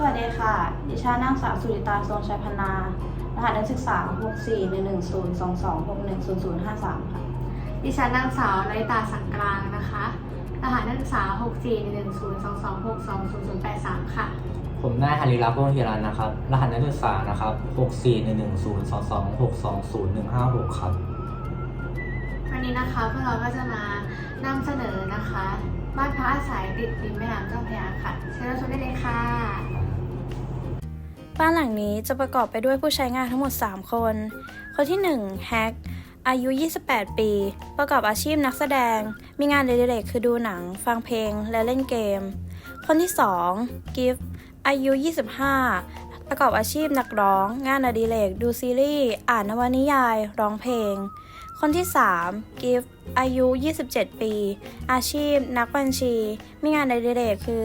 สวัสดีค่ะ ดิฉันนางสาวสุริตาทรงชัยพนารหัสนักศึกษา 6 4 1 1 0 2 2 6 1 0 0 5 3 ค่ะ ดิฉันนางสาวนาริตาสังกลางนะคะ รหัสนักศึกษา 6 4 1 1 0 2 2 6 2 0 0 8 3 ค่ะ ผมนายฮาริรักษ์วงศ์ฮิรันนะครับ รหัสนักศึกษานะครับ6 4 1 1 0 2 2 6 2 0 1 5 6 ครับ วันนี้นะคะพวกเราก็จะมานำเสนอนะคะ บ้านพักอาศัยติดริมแม่น้ำเจ้าพระยาค่ะเชิญรับชมได้เลยค่ะ บ้านหลังนี้จะประกอบไปด้วยผู้ใช้งานทั้งหมด 3 คน คนที่1แฮกอายุ 28 ปี ประกอบอาชีพนักแสดง มีงานเดเรกคือดูหนัง ฟังเพลง และเล่นเกม คนที่ 2 กิฟอายุ 25 ประกอบอาชีพนักร้อง งานอดิเรก ดูซีรีส์ อ่านนวนิยาย ร้องเพลง คนที่ 3 กิฟอายุ 27 ปี อาชีพ นักบัญชี มีงานอดิเรกคือ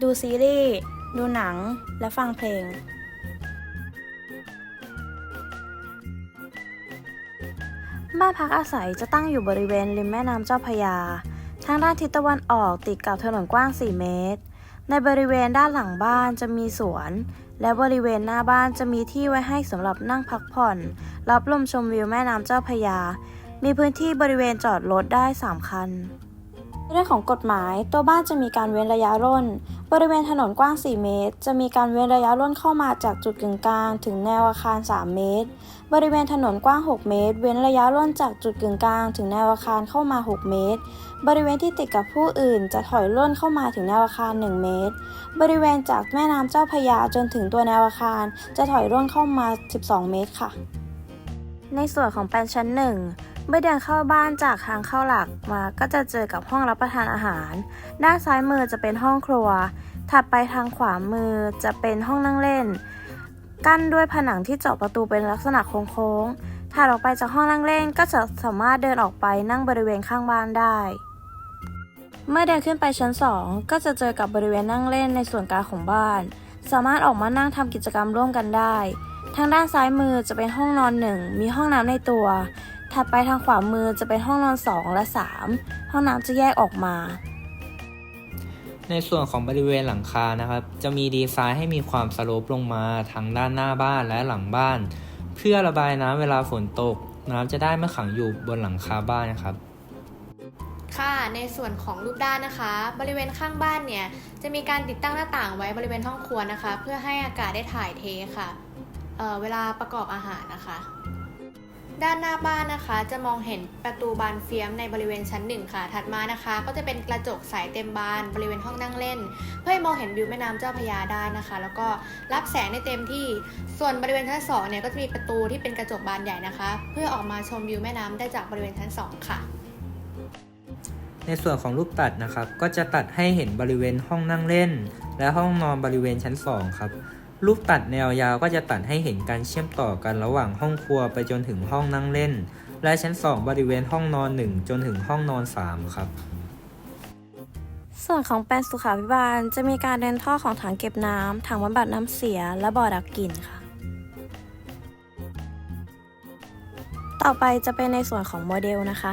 ดูซีรีส์ ดูหนัง และฟังเพลง บ้านพักอาศัยจะตั้งอยู่บริเวณริมแม่น้ำเจ้าพยา ทางด้านทิศตะวันออกติดกับถนนกว้าง 4 เมตร ในบริเวณด้านหลังบ้านจะมีสวน และบริเวณหน้าบ้านจะมีที่ไว้ให้สำหรับนั่งพักผ่อน รับลมชมวิวแม่น้ำเจ้าพยา มีพื้นที่บริเวณจอดรถได้ 3 คัน เรื่องของกฎหมายตัวบ้านจะมีการเว้นระยะร่น บริเวณถนนกว้าง 4 เมตร จะมีการเว้นระยะร่นเข้ามาจากจุดกึ่งกลางถึงแนวอาคาร 3 เมตร บริเวณถนนกว้าง 6 เมตร เว้นระยะร่นจากจุดกึ่งกลางถึงแนวอาคารเข้ามา 6 เมตร บริเวณที่ติดกับผู้อื่น จะถอยร่นเข้ามาถึงแนวอาคาร 1 เมตร บริเวณจากแม่น้ำเจ้าพระยาจนถึงตัวแนวอาคาร จะถอยร่นเข้ามา 12 เมตรค่ะ ในส่วนของแปลนชั้นหนึ่ง เมื่อเดินเข้าบ้านจากทางเข้าหลักมาก็จะเจอกับห้องรับประทานอาหาร ด้านซ้ายมือจะเป็นห้องครัว ถัดไปทางขวามือจะเป็นห้องนั่งเล่น กั้นด้วยผนังที่เจาะประตูเป็นลักษณะโค้งๆถัดออกไปจากห้องนั่งเล่นก็จะสามารถเดินออกไปนั่งบริเวณข้างบ้านได้ เมื่อเดินขึ้นไปชั้น 2 ก็จะเจอกับบริเวณนั่งเล่นในส่วนกลางของบ้าน สามารถออกมานั่งทำกิจกรรมร่วมกันได้ ทางด้านซ้ายมือจะเป็นห้องนอนหนึ่งมีห้องน้ำในตัว ถัดไปทางขวามือจะเป็นห้องนอน 2 และ 3 ห้องน้ำจะแยกออกมา ในส่วนของบริเวณหลังคานะครับ จะมีดีไซน์ให้มีความสโลปลงมาทั้งด้านหน้าบ้านและหลังบ้าน เพื่อระบายน้ำเวลาฝนตก น้ำจะได้ไม่ขังอยู่บนหลังคาบ้านนะครับค่ะในส่วนของรูปด้านนะคะ บริเวณข้างบ้านเนี่ยจะมีการติดตั้งหน้าต่างไว้บริเวณห้องครัวนะคะ เพื่อให้อากาศได้ถ่ายเทค่ะเอ่อเวลาประกอบอาหารนะคะ ด้านหน้าบ้านนะคะ จะมองเห็นประตูบานเฟียมในบริเวณชั้นหนึ่งค่ะ ถัดมานะคะ ก็จะเป็นกระจกใสเต็มบานบริเวณห้องนั่งเล่น เพื่อให้มองเห็นวิวแม่น้ำเจ้าพยาได้นะคะ แล้วก็รับแสงได้เต็มที่ ส่วนบริเวณชั้นสองเนี่ยก็จะมีประตูที่เป็นกระจกบานใหญ่นะคะ เพื่อออกมาชมวิวแม่น้ำได้จากบริเวณชั้นสองค่ะในส่วนของรูปตัดนะครับ ก็จะตัดให้เห็นบริเวณห้องนั่งเล่น และห้องนอนบริเวณชั้น 2 ครับ รูปตัดแนวยาวก็จะตัดให้เห็นการเชื่อมต่อกันระหว่างห้องครัวไปจนถึงห้องนั่งเล่น และชั้น 2 บริเวณห้องนอน 1 จนถึงห้องนอน 3 ครับ ส่วนของแปลนสุขาภิบาลจะมีการเดินท่อของถังเก็บน้ำถังบำบัดน้ำเสียและบ่อดักกลิ่นค่ะ ต่อไปจะเป็นในส่วนของโมเดลนะคะ